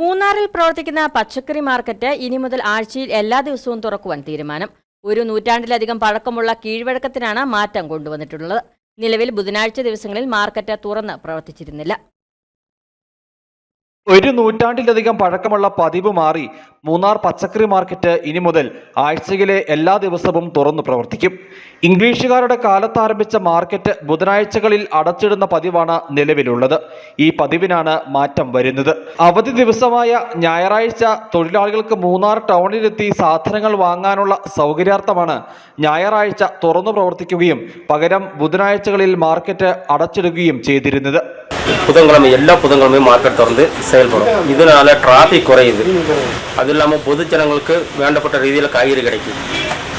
മൂന്നാറിൽ പ്രവർത്തിക്കുന്ന പച്ചക്കറി മാർക്കറ്റ് ഇനി മുതൽ ആഴ്ചയിൽ എല്ലാ ദിവസവും തുറക്കുവാൻ തീരുമാനം. ഒരു നൂറ്റാണ്ടിലധികം പഴക്കമുള്ള കീഴ്വഴക്കത്തിനാണ് മാറ്റം കൊണ്ടുവന്നിട്ടുള്ളത്. നിലവിൽ ബുധനാഴ്ച ദിവസങ്ങളിൽ മാർക്കറ്റ് തുറന്ന് പ്രവർത്തിച്ചിരുന്നില്ല. ഒരു നൂറ്റാണ്ടിലധികം പഴക്കമുള്ള പതിവ് മാറി മൂന്നാർ പച്ചക്കറി മാർക്കറ്റ് ഇനി മുതൽ ആഴ്ചയിലെ എല്ലാ ദിവസവും തുറന്നു പ്രവർത്തിക്കും ഇംഗ്ലീഷുകാരുടെ കാലത്ത് ആരംഭിച്ച മാർക്കറ്റ് ബുധനാഴ്ചകളിൽ അടച്ചിടുന്ന പതിവാണ് നിലവിലുള്ളത് ഈ പതിവിനാണ് മാറ്റം വരുന്നത് അവധി ദിവസമായ ഞായറാഴ്ച തൊഴിലാളികൾക്ക് മൂന്നാർ ടൗണിലെത്തി സാധനങ്ങൾ വാങ്ങാനുള്ള സൗകര്യാർത്ഥമാണ് ഞായറാഴ്ച തുറന്നു പ്രവർത്തിക്കുകയും പകരം ബുധനാഴ്ചകളിൽ മാർക്കറ്റ് അടച്ചിടുകയും ചെയ്തിരുന്നത് புதன்கிழமை எல்லா புதன்கிழமையும் மார்க்கெட் திறந்து செயல்படும் இதனால டிராஃபிக் குறையுது அது இல்லாமல் பொதுஜனங்களுக்கு வேண்டப்பட்ட ரீதியில் காய்கறி கிடைக்கும்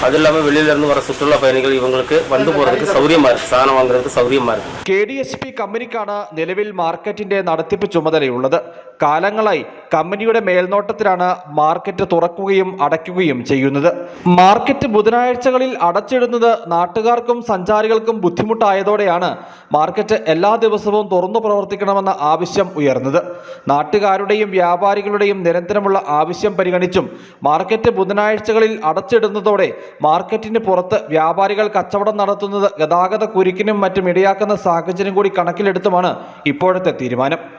அது இல்லாமல் வெளியிலேருந்து வர சுற்றுலா பயணிகள் இவங்களுக்கு வந்து போகிறதுக்கு சௌரியமாக இருக்குது சாணம் வாங்குறதுக்கு சௌரியமாக இருக்குது കെ ഡി എച്ച് പി കമ്പനിക്കാണ് നിലവിൽ മാർക്കറ്റിന്റെ നടത്തിപ്പ് ചുമതലയുള്ളത് കാലങ്ങളായി കമ്പനിയുടെ മേൽനോട്ടത്തിലാണ് മാർക്കറ്റ് തുറക്കുകയും അടയ്ക്കുകയും ചെയ്യുന്നത്. മാർക്കറ്റ് ബുധനാഴ്ചകളിൽ അടച്ചിടുന്നത് നാട്ടുകാർക്കും സഞ്ചാരികൾക്കും ബുദ്ധിമുട്ടായതോടെയാണ് മാർക്കറ്റ് എല്ലാ ദിവസവും തുറന്നു പ്രവർത്തിക്കണമെന്ന ആവശ്യം ഉയർന്നത്. നാട്ടുകാരുടെയും വ്യാപാരികളുടെയും നിരന്തരമുള്ള ആവശ്യം പരിഗണിച്ചും മാർക്കറ്റ് ബുധനാഴ്ചകളിൽ അടച്ചിടുന്നതോടെ മാർക്കറ്റിന് പുറത്ത് വ്യാപാരികൾ കച്ചവടം നടത്തുന്നത് ഗതാഗത കുരുക്കിനും മറ്റും ഇടയാക്കുന്ന സാഹചര്യം കൂടി കണക്കിലെടുത്തുമാണ് ഇപ്പോഴത്തെ തീരുമാനം.